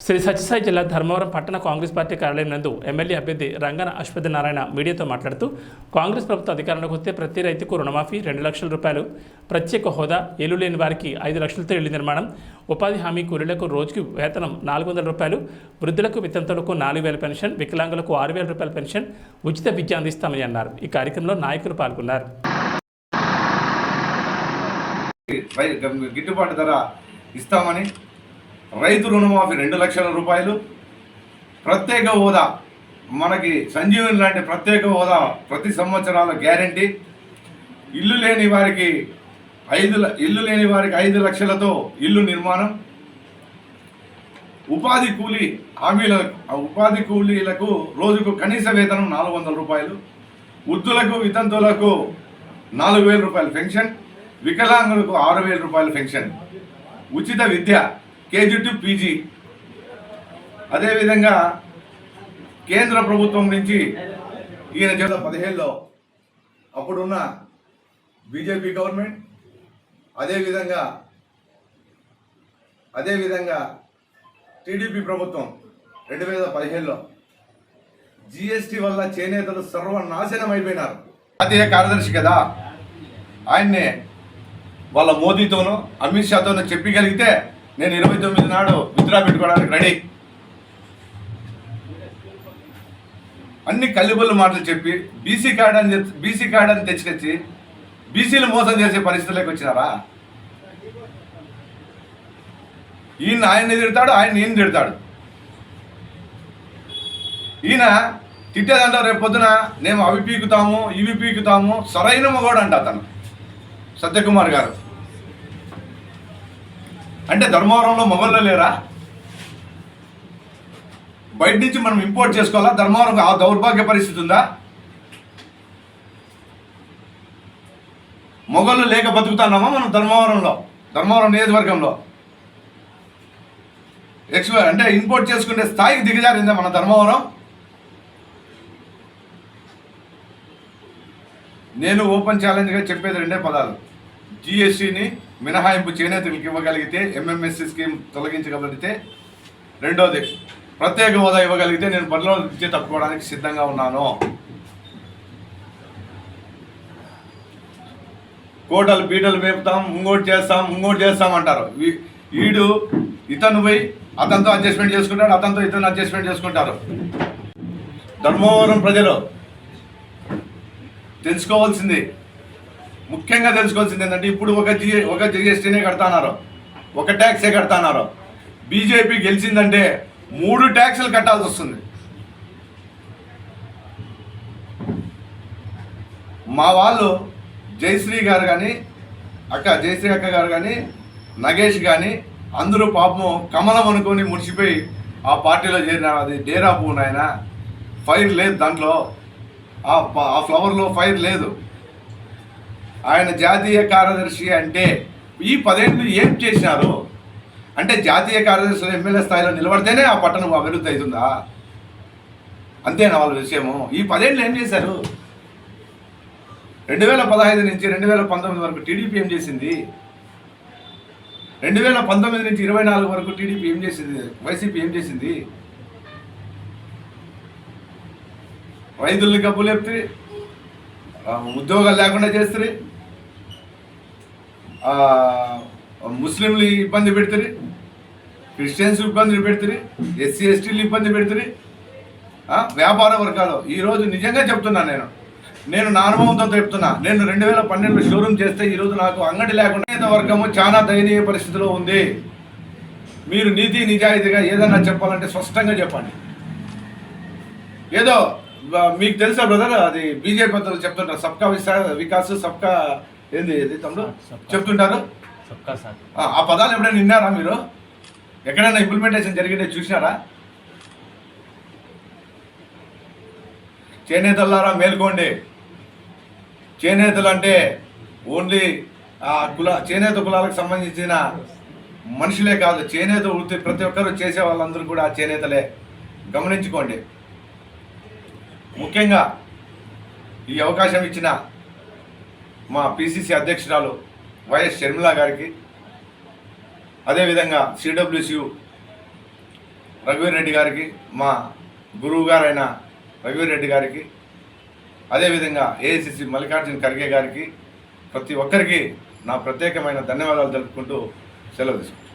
శ్రీ సత్యసాయి జిల్లా ధర్మవరం పట్టణ కాంగ్రెస్ పార్టీ కార్యాలయం నందు ఎమ్మెల్యే అభ్యర్థి రంగన అశ్వతి నారాయణ మీడియాతో మాట్లాడుతూ కాంగ్రెస్ ప్రభుత్వ అధికారంలోకి వస్తే ప్రతి రైతుకు రుణమాఫీ రెండు లక్షల రూపాయలు ప్రత్యేక హోదా ఇల్లు లేని వారికి ఐదు లక్షలతో ఇల్లు నిర్మాణం ఉపాధి హామీ కూలీలకు రోజుకు వేతనం నాలుగు వందల రూపాయలు వృద్ధులకు వితంతులకు నాలుగు వేల పెన్షన్ వికలాంగులకు ఆరు వేల రూపాయల పెన్షన్ ఉచిత విద్య అందిస్తామని అన్నారు. ఈ కార్యక్రమంలో నాయకులు పాల్గొన్నారు. గిట్టుబాటు ధర ఇస్తామని రైతు రుణమాఫీ రెండు లక్షల రూపాయలు ప్రత్యేక హోదా మనకి సంజీవని లాంటి ప్రత్యేక హోదా ప్రతి సంవత్సరాల గ్యారంటీ. ఇల్లు లేని వారికి ఐదు ల- ఇల్లు లేని వారికి ఐదు లక్షలతో ఇల్లు నిర్మాణం. ఉపాధి కూలీ హామీల ఉపాధి కూలీలకు రోజుకు కనీస వేతనం నాలుగు వందల రూపాయలు వృద్ధులకు వితంతువులకు నాలుగు వేల రూపాయల పెన్షన్ వికలాంగులకు ఆరు వేల రూపాయల పెన్షన్. ఉచిత విద్య కేజీ టు పీజీ. అదేవిధంగా కేంద్ర ప్రభుత్వం నుంచి ఈయన చేత పదిహేడులో అప్పుడున్న బీజేపీ గవర్నమెంట్ అదేవిధంగా అదేవిధంగా టీడీపీ ప్రభుత్వం రెండు వేల పదిహేడులో జిఎస్టీ వల్ల చేనేతలు సర్వనాశనం అయిపోయినారు. జాతీయ కార్యదర్శి కదా ఆయన్నే వాళ్ళ మోదీతోనూ అమిత్ షాతోనూ చెప్పగలిగితే నేను ఇరవై తొమ్మిది నాడు విత్డ్రా పెట్టుకోవడానికి రెడీ. అన్ని కల్లిబుల్ల మాటలు చెప్పి బీసీ కార్డ్ అని చెప్పి బీసీ కార్డ్ అని తెచ్చుకొచ్చి బీసీలు మోసం చేసే పరిస్థితుల్లోకి వచ్చినారా? ఈయన ఆయన్ని తిడతాడు ఆయన ఈయన తిడతాడు. ఈయన తిట్టేదంటారు రేపు పొద్దున మేము అవి పీకుతాము ఇవి పీకుతాము సరైన మగోడు అంట అతను. సత్యకుమార్ గారు. అంటే ధర్మవరంలో మొగళ్ళు లేరా? బయట నుంచి మనం ఇంపోర్ట్ చేసుకోవాలా? ధర్మవరం ఆ దౌర్భాగ్య పరిస్థితి ఉందా? మొగళ్ళు లేక బతుకుతున్నామా మనం ధర్మవరంలో? ధర్మవరం నియోజకవర్గంలో. ఎక్స్ అంటే ఇంపోర్ట్ చేసుకునే స్థాయికి దిగజారిందా మన ధర్మవరం? నేను ఓపెన్ ఛాలెంజ్గా చెప్పేది రెండే పదాలు. జిఎస్టీని మినహాయింపు చేనేతలకు ఇవ్వగలిగితే ఎంఎంఎస్సి స్కీమ్ తొలగించగలిగితే రెండోది ప్రత్యేక హోదా ఇవ్వగలిగితే నేను బరిలో విద్య తప్పుకోవడానికి సిద్ధంగా ఉన్నాను. కోటలు బీటలు మేపుతాం ఇంకోటి చేస్తాం ఇంకోటి చేస్తాం అంటారు. వీ- వీడు ఇతను పోయి అతనితో అడ్జస్ట్మెంట్ చేసుకుంటాడు అతనితో ఇతను అడ్జస్ట్మెంట్ చేసుకుంటారు. ధర్మవరం ప్రజలు తెలుసుకోవాల్సింది ముఖ్యంగా తెలుసుకోవాల్సింది ఏంటంటే ఇప్పుడు ఒక జి ఒక జిఎస్టీనే కడతాన్నారు. ఒక ట్యాక్సే కడతాన్నారు. బీజేపీ గెలిచిందంటే మూడు ట్యాక్సులు కట్టాల్సి వస్తుంది. మా వాళ్ళు జయశ్రీ గారు కానీ అక్క జయశ్రీ అక్క గారు కానీ నగేష్ కానీ అందరూ పాపం కమలం అనుకొని ముడిచిపోయి ఆ పార్టీలో చేరిన అది డేరా పువ్వు నాయన ఫైర్ లేదు దాంట్లో. ఆ ఆ ఫ్లవర్లో ఫైర్ లేదు. ఆయన జాతీయ కార్యదర్శి అంటే ఈ పదేళ్ళు ఏం చేసినారు అంటే జాతీయ కార్యదర్శులు ఎమ్మెల్యే స్థాయిలో నిలబడితేనే ఆ పట్టణం అభివృద్ధి అవుతుందా? అంతేనా వాళ్ళ విషయము? ఈ పదేళ్ళు ఏం చేశారు? రెండు వేల పదహైదు నుంచి రెండు వేల పంతొమ్మిది వరకు టీడీపీ ఏం చేసింది? రెండు వేల పంతొమ్మిది నుంచి ఇరవై నాలుగు వరకు టీడీపీ ఏం చేసింది? వైసీపీ ఏం చేసింది? రైతుల్ని కబ్బులు చెప్తే ఉద్యోగాలు లేకుండా చేస్తారు. ముస్లింలు ఇబ్బంది పెడుతుంది క్రిస్టియన్స్ ఇబ్బందులు పెడుతుంది ఎస్సీ ఎస్టీలు ఇబ్బంది పెడుతుంది వ్యాపార వర్గాలు. ఈరోజు నిజంగా చెప్తున్నా నేను. నేను నా అనుభవంతో చెప్తున్నా. నేను రెండు వేల పన్నెండులో షోరూమ్ చేస్తే ఈరోజు నాకు అంగడి లేకుండా వర్గము చాలా దయనీయ పరిస్థితిలో ఉంది. మీరు నీతి నిజాయితీగా ఏదన్నా చెప్పాలంటే స్పష్టంగా చెప్పండి. ఏదో మీకు తెలుసా బ్రదర్ అది బీజేపీ పెద్దలు చెప్తుంటారు సబ్కా విసా వికాస్ సబ్కా ఏంది ఇది తమ్ముడు? చెప్తుంటారు? ఆ పదాలు ఎప్పుడైనా విన్నారా మీరు? ఎక్కడైనా ఇంప్లిమెంటేషన్ జరిగిందే చూసినారా? చేనేతలారా మేల్కోండి. చేనేతలు అంటే ఓన్లీ ఆ కుల చేనేత కులాలకు సంబంధించిన మనుషులే కాదు చేనేత వృత్తి ప్రతి ఒక్కరు చేసే వాళ్ళందరూ కూడా చేనేతలే. గమనించుకోండి. ముఖ్యంగా ఈ అవకాశం ఇచ్చిన మా పిసిసి అధ్యక్షురాలు వైఎస్ షర్మిల గారికి అదేవిధంగా సిడబ్ల్యూసియు రఘువీరెడ్డి గారికి మా గురువు గారైన రఘువీరెడ్డి గారికి అదేవిధంగా ఏఐసిసి మల్లికార్జున ఖర్గే గారికి ప్రతి ఒక్కరికి నా ప్రత్యేకమైన ధన్యవాదాలు తెలుపుకుంటూ సెలవు తీసుకుంటాను